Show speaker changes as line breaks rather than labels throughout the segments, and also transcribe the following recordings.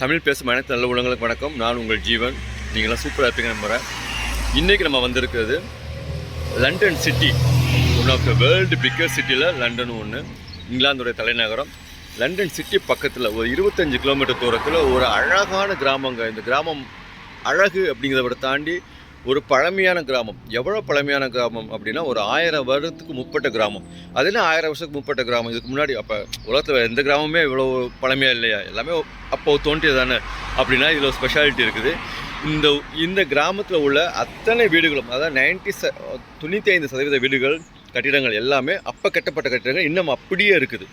தமிழ் பேசும் அனைத்து நல்ல உலகங்களுக்கு வணக்கம். நான் உங்கள் ஜீவன். நீங்களாம் சூப்பராக இருப்பீங்க நம்புகிறேன் இன்றைக்கி நம்ம வந்திருக்கிறது London city. One of the world biggest சிட்டியில் லண்டன் ஒன்று இங்கிலாந்துடைய தலைநகரம். லண்டன் சிட்டி பக்கத்தில் ஒரு இருபத்தஞ்சு கிலோமீட்டர் தூரத்தில் ஒரு அழகான கிராமங்க. இந்த கிராமம் அழகு அப்படிங்கிறத விட தாண்டி ஒரு பழமையான கிராமம். எவ்வளோ பழமையான கிராமம் அப்படின்னா ஒரு ஆயிரம் வருடத்துக்கு முற்பட்ட கிராமம். அது என்ன ஆயிரம் வருஷத்துக்கு முற்பட்ட கிராமம்? இதுக்கு முன்னாடி அப்போ உலகத்தில் எந்த கிராமமே இவ்வளோ பழமையாக இல்லையா? எல்லாமே அப்போ தோன்றியது தானே அப்படின்னா இதில் ஒரு ஸ்பெஷாலிட்டி இருக்குது. இந்த இந்த கிராமத்தில் உள்ள அத்தனை வீடுகளும் அதாவது நைன்டி ச தொண்ணூற்றி ஐந்து சதவீத வீடுகள் கட்டிடங்கள் எல்லாமே அப்போ கட்டப்பட்ட கட்டிடங்கள் இன்னும் அப்படியே இருக்குது.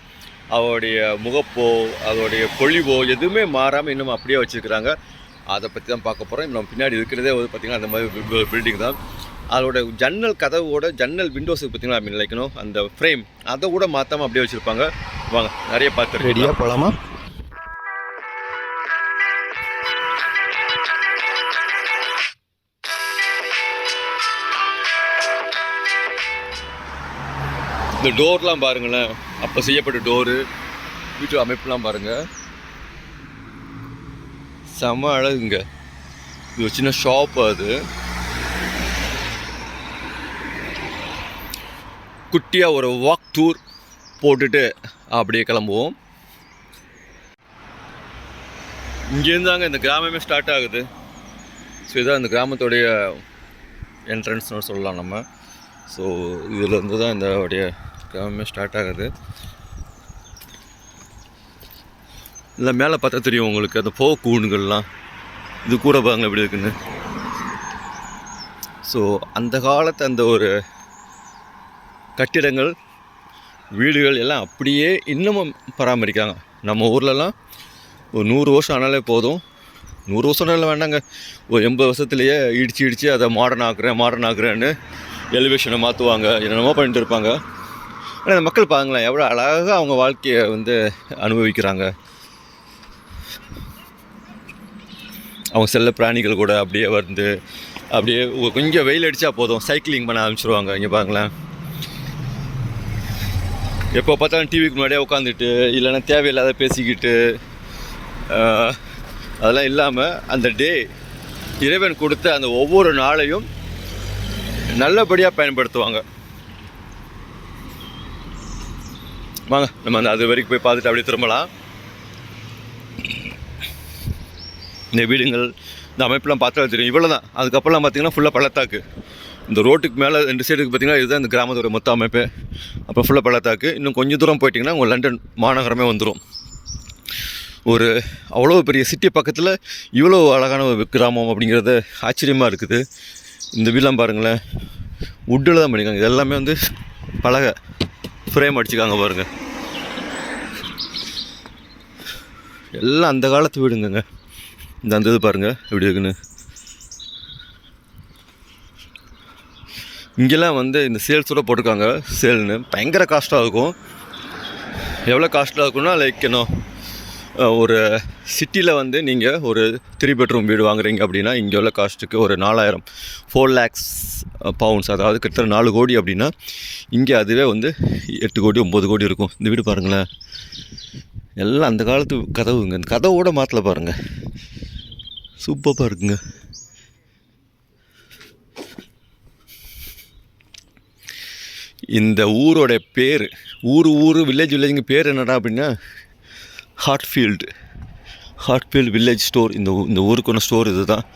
அவருடைய முகப்போ அதோடைய பொழிவோ எதுவுமே மாறாமல் இன்னும் அப்படியே வச்சுருக்கிறாங்க. அதை பற்றி தான் பார்க்க போகிறோம் நம்ம பின்னாடி இருக்கிறதே வந்து பார்த்திங்கன்னா அந்த மாதிரி பில்டிங் தான். அதோட ஜன்னல் கதவோட ஜன்னல் விண்டோஸுக்கு பார்த்திங்கன்னா அப்படி நினைக்கணும். அந்த ஃப்ரேம் அதை கூட மாற்றாமல் அப்படியே வச்சுருப்பாங்க. வாங்க நிறைய பார்த்து
ரெடியாக போகலாமா
இந்த டோர்லாம் பாருங்களேன். அப்போ செய்யப்பட்ட டோரு வீட்டு அமைப்புலாம் பாருங்கள் செம அழகுங்க. இது ஒரு சின்ன ஷாப் அது. குட்டியாக ஒரு வாக் டூர் போட்டுட்டு அப்படியே கிளம்புவோம். இங்கேருந்தாங்க இந்த கிராமமே ஸ்டார்ட் ஆகுது. ஸோ இதான் இந்த கிராமத்துடைய என்ட்ரன்ஸ்னு சொல்லலாம் நம்ம. ஸோ இதிலேருந்து தான் இந்த உடைய கிராமமே ஸ்டார்ட் ஆகுது. இல்லை மேலே பார்த்தா தெரியும் உங்களுக்கு அந்த போ கூண்டுகள்லாம் இது கூட பாருங்க எப்படி இருக்குன்னு. ஸோ அந்த காலத்து அந்த ஒரு கட்டிடங்கள் வீடுகள் எல்லாம் அப்படியே இன்னமும் பராமரிக்காங்க நம்ம ஊர்லலாம் ஒரு நூறு வருஷம் ஆனாலே போதும். நூறு வருஷம் இல்லை வேண்டாங்க. ஒரு எண்பது வருஷத்துலேயே இடித்து இடித்து அதை மாடர்ன் ஆக்குறேன் மாடர்ன் ஆக்குறேன்னு எலிவேஷனை மாற்றுவாங்க என்னென்னமோ பண்ணிட்டு இருப்பாங்க. ஆனால் இந்த மக்கள் பாருங்களேன் எவ்வளோ அழகாக அவங்க வாழ்க்கையை வந்து அனுபவிக்கிறாங்க. அவங்க செல்ல பிராணிகள் கூட அப்படியே வந்து அப்படியே கொஞ்சம் வெயில் அடித்தா போதும். சைக்கிளிங் பண்ண ஆரம்பிச்சிருவாங்க. இங்கே பாருங்களேன். எப்போ பார்த்தாலும் டிவிக்கு முன்னாடியே உட்காந்துட்டு இல்லைன்னா தேவையில்லாத பேசிக்கிட்டு அதெல்லாம் இல்லாமல் அந்த டே இறைவன் கொடுத்த அந்த ஒவ்வொரு நாளையும் நல்லபடியாக பயன்படுத்துவாங்க. வாங்க நம்ம அந்த அது வரைக்கும் போய் பார்த்துட்டு அப்படியே திரும்பலாம். இந்த வீடுங்கள் இந்த அமைப்பெல்லாம் பார்த்தாலும் தெரியும். இவ்வளோ தான் அதுக்கப்புறம்லாம் பார்த்தீங்கன்னா ஃபுல்லாக பள்ளத்தாக்கு. இந்த ரோட்டுக்கு மேலே ரெண்டு சைடுக்கு பார்த்தீங்கன்னா இதுதான் இந்த கிராமத்தோட மொத்த அமைப்பு. அப்புறம் ஃபுல்லாக பள்ளத்தாக்கு. இன்னும் கொஞ்சம் தூரம் போயிட்டிங்கன்னா உங்கள் லண்டன் மாநகரமே வந்துடும் ஒரு அவ்வளோ பெரிய சிட்டி பக்கத்தில் இவ்வளோ அழகான ஒரு கிராமம் அப்படிங்கிறது ஆச்சரியமாக இருக்குது. இந்த வீடெலாம் பாருங்களேன். வுட்டில் தான் பண்ணியிருக்காங்க. இது எல்லாமே வந்து பலகை. ஃப்ரேம் அடிச்சுக்காங்க பாருங்கள் எல்லாம் அந்த காலத்து வீடுங்கங்க. இந்த அந்த இது பாருங்கள் எப்படி இருக்குன்னு. இங்கெல்லாம் வந்து இந்த சேல்ஸோட போட்டிருக்காங்க சேல்னு. பயங்கர காஸ்ட்டாக இருக்கும். எவ்வளோ காஸ்ட்டாக இருக்கும்னா லைக் என்ன ஒரு சிட்டியில் வந்து நீங்கள் ஒரு த்ரீ பெட்ரூம் வீடு வாங்குறீங்க அப்படின்னா இங்கே உள்ள காஸ்ட்டுக்கு ஒரு நாலாயிரம் ஃபோர் லேக்ஸ் பவுண்ட்ஸ் அதாவது கிட்டத்தட்ட நாலு கோடி அப்படின்னா இங்கே அதுவே வந்து எட்டு கோடி ஒம்பது கோடி இருக்கும். இந்த வீடு பாருங்களேன். எல்லாம் அந்த காலத்து கதவுங்க. இந்த கதவோட மாற்றல பாருங்கள் சூப்பராக இருக்குங்க இந்த ஊரோட பேர் ஊர் ஊர் வில்லேஜ் வில்லேஜுங்க பேர் என்னடா அப்படின்னா ஹார்ட்ஃபீல்டு ஹார்ட்ஃபீல்டு வில்லேஜ் ஸ்டோர் இந்த இந்த ஊருக்கான ஸ்டோர் இது தான்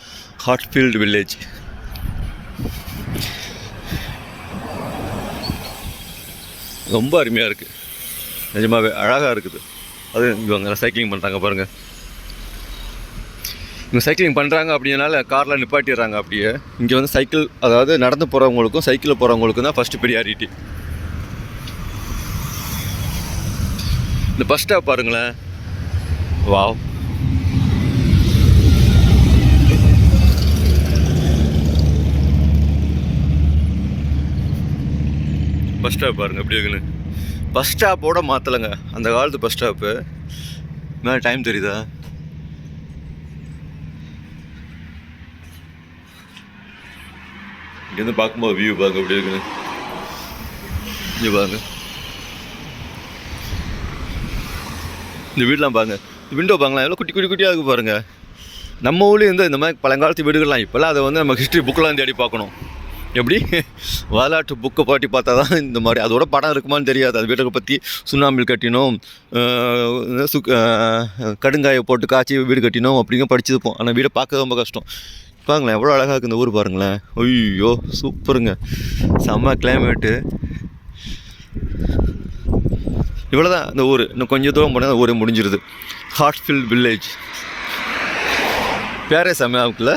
ஹார்ட்ஃபீல்டு வில்லேஜ் ரொம்ப அருமையாக இருக்குது நிஜமாகவே அழகாக இருக்குது. அது இவங்க சைக்கிளிங் பண்ணுறாங்க பாருங்கள் இவங்க சைக்கிளிங் பண்ணுறாங்க அப்படின்னால காரில் நிப்பாட்டிடுறாங்க அப்படியே. இங்கே வந்து சைக்கிள் அதாவது நடந்து போகிறவங்களுக்கும் சைக்கிளில் போகிறவங்களுக்கும் தான் ஃபஸ்ட்டு ப்ரியாரிட்டி இந்த பஸ் ஸ்டாப் பாருங்களேன். வாவ் பஸ் ஸ்டாப் பாருங்க எப்படி இருக்குன்னு. பஸ் ஸ்டாப்போட மாற்றலைங்க அந்த காலத்து பஸ் ஸ்டாப்பு மேலே டைம் தெரியுதா? இங்கேருந்து பார்க்கும்போது வியூ பாருங்க எப்படி இருக்குன்னு இங்கே பாருங்க. இந்த வீடெலாம் பாருங்க. விண்டோ பாருங்களா எவ்வளோ குட்டி குட்டி குட்டியாக இருக்கு பாருங்கள் நம்ம ஊர்லேயும் இருந்து இந்த மாதிரி பழங்காலத்து வீடுகள்லாம் இப்போல்லாம் அதை வந்து நம்ம ஹிஸ்ட்ரி புக்கெலாம் தேடி பார்க்கணும். எப்படி? வரலாற்று புக்கை பாட்டி பார்த்தா தான் இந்த மாதிரி அதோட படம் இருக்குமான்னு தெரியாது. அது வீட்டை பற்றி சுண்ணாம்பில் கட்டினோம் சு சுக் கடுங்காயை போட்டு காய்ச்சி வீடு கட்டினோம் அப்படிங்க படிச்சிருப்போம். ஆனால் வீடை பார்க்க ரொம்ப கஷ்டம். பாருங்களேன் எவ்வளோ அழகாக இருக்குது இந்த ஊர் பாருங்களேன். ஐயோ சூப்பருங்க. செம்ம கிளைமேட்டு இவ்வளோதான் இந்த ஊர். இன்னும் கொஞ்சம் தூரம் போனால் ஊரே முடிஞ்சிருது. ஹார்ட்ஃபில் வில்லேஜ் பேரே செம்மையாக இருக்குல்ல?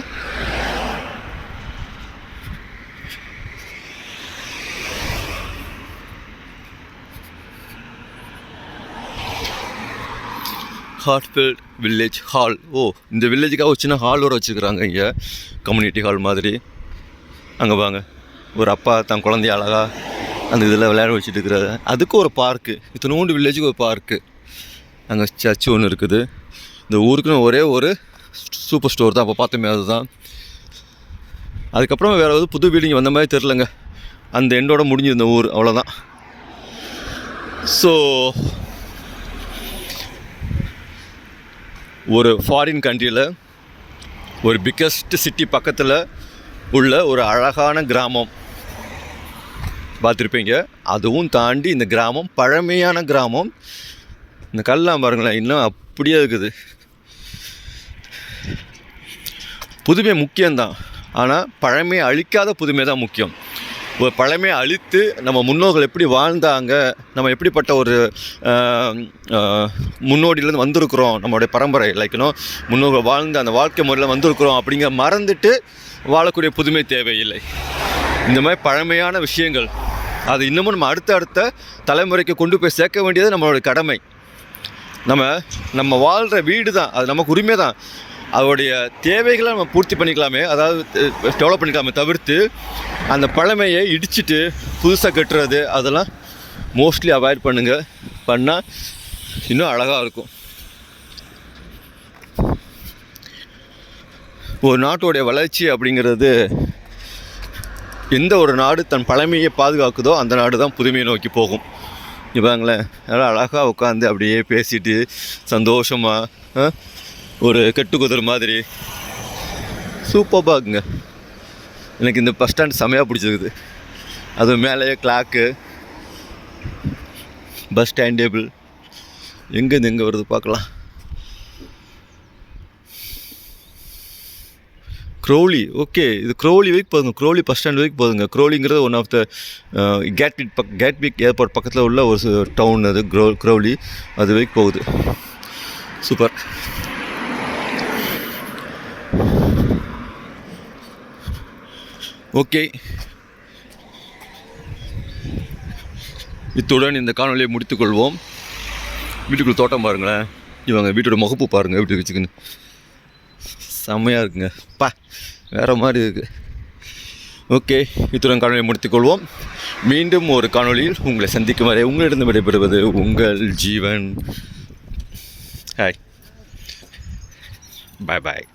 ஹார்ட்ஃபீல்ட் வில்லேஜ் ஹால் ஓ இந்த வில்லேஜுக்காக ஒரு சின்ன ஹால் வர வச்சுக்கிறாங்க இங்கே. கம்யூனிட்டி ஹால் மாதிரி. அங்கே வாங்க. ஒரு அப்பா தன் குழந்தைய அழகா அந்த இதில் விளையாட வச்சுட்டு இருக்கிறாரு. அதுக்கு ஒரு பார்க்கு இத்தனோண்டு வில்லேஜுக்கு ஒரு பார்க்கு அங்கே சர்ச்சு ஒன்று இருக்குது. இந்த ஊருக்குன்னு ஒரே ஒரு சூப்பர் ஸ்டோர் தான். அப்போ பார்த்தோமே அதுதான். அதுக்கப்புறம் வேறு ஏதாவது புது பில்டிங் வந்த மாதிரி தெரிலங்க அந்த எண்டோட முடிஞ்சு இந்த ஊர். அவ்வளோதான் ஸோ ஒரு ஃபாரின் கண்ட்ரியில் ஒரு பிக்கஸ்ட் சிட்டி பக்கத்தில் உள்ள ஒரு அழகான கிராமம். பார்த்துருப்பீங்க. அதுவும் தாண்டி இந்த கிராமம் பழமையான கிராமம். இந்த கல்லாம் பாருங்களேன் இன்னும் அப்படியே இருக்குது. புதுமை முக்கியம்தான். ஆனால் பழமையை அழிக்காத புதுமை தான் முக்கியம். பழமையை அழித்து நம்ம முன்னோர்கள் எப்படி வாழ்ந்தாங்க நம்ம எப்படிப்பட்ட ஒரு முன்னோடியிலேருந்து வந்திருக்கிறோம் நம்மளுடைய பரம்பரை லைக்கணும் முன்னோர்கள் வாழ்ந்த அந்த வாழ்க்கை முறையில் வந்திருக்கிறோம் அப்படிங்கிற மறந்துட்டு வாழக்கூடிய புதுமை தேவையில்லை. இந்த மாதிரி பழமையான விஷயங்கள் அது இன்னமும் நம்ம அடுத்த அடுத்த தலைமுறைக்கு கொண்டு போய் சேர்க்க வேண்டியது நம்மளுடைய கடமை. நம்ம நம்ம வாழ்கிற வீடு தான் அது நமக்கு உரிமை தான் அதோடைய தேவைகளை நம்ம பூர்த்தி பண்ணிக்கலாமே அதாவது டெவலப் பண்ணிக்கலாமே தவிர்த்து அந்த பழமையை இடிச்சிட்டு புதுசாக கட்டுறது அதெல்லாம் மோஸ்ட்லி அவாய்ட் பண்ணுங்கள் பண்ணால் இன்னும் அழகாக இருக்கும். ஒரு நாட்டோடைய வளர்ச்சி அப்படிங்கிறது எந்த ஒரு நாடு தன் பழமையை பாதுகாக்குதோ அந்த நாடு தான் புதுமையை நோக்கி போகும். இப்போங்களேன் நல்லா அழகாக உட்காந்து அப்படியே பேசிட்டு சந்தோஷமாக ஒரு கெட்டுக்குதிர் மாதிரி. சூப்பராக இருக்குங்க எனக்கு இந்த பஸ் ஸ்டாண்ட் செமையாக பிடிச்சிருக்குது. அது மேலேயே கிளாக்கு பஸ் ஸ்டாண்ட் டேபிள் எங்கேருந்து எங்கே வருது பார்க்கலாம். க்ரோலி ஓகே இது க்ரோலி வரைக்கும் போதுங்க க்ரோலி பஸ் ஸ்டாண்ட் வரைக்கும் போதுங்க க்ரோலிங்கிறது ஒன் ஆஃப் த கேட்விக் பக் கேட்விக் ஏர்போர்ட் பக்கத்தில் உள்ள ஒரு டவுன் அது க்ரோ க்ரோலி அது வரைக்கும் போகுது. Super okay. இத்துடன் இந்த காணொலியை முடித்துக்கொள்வோம். வீட்டுக்குள்ள தோட்டம் பாருங்களேன். இவங்க வீட்டோட முகப்பு பாருங்கள் வீட்டுக்கு வச்சுக்கின்னு. செம்மையாக இருக்குங்க. பா வேறு மாதிரி இருக்குது ஓகே இத்துடன் காணொலியை முடித்துக்கொள்வோம். மீண்டும் ஒரு காணொளியில் உங்களை சந்திக்கும் வரை உங்களிடம் விடைபெறுவது உங்கள் ஜீவன். ஹாய் பாய் பாய்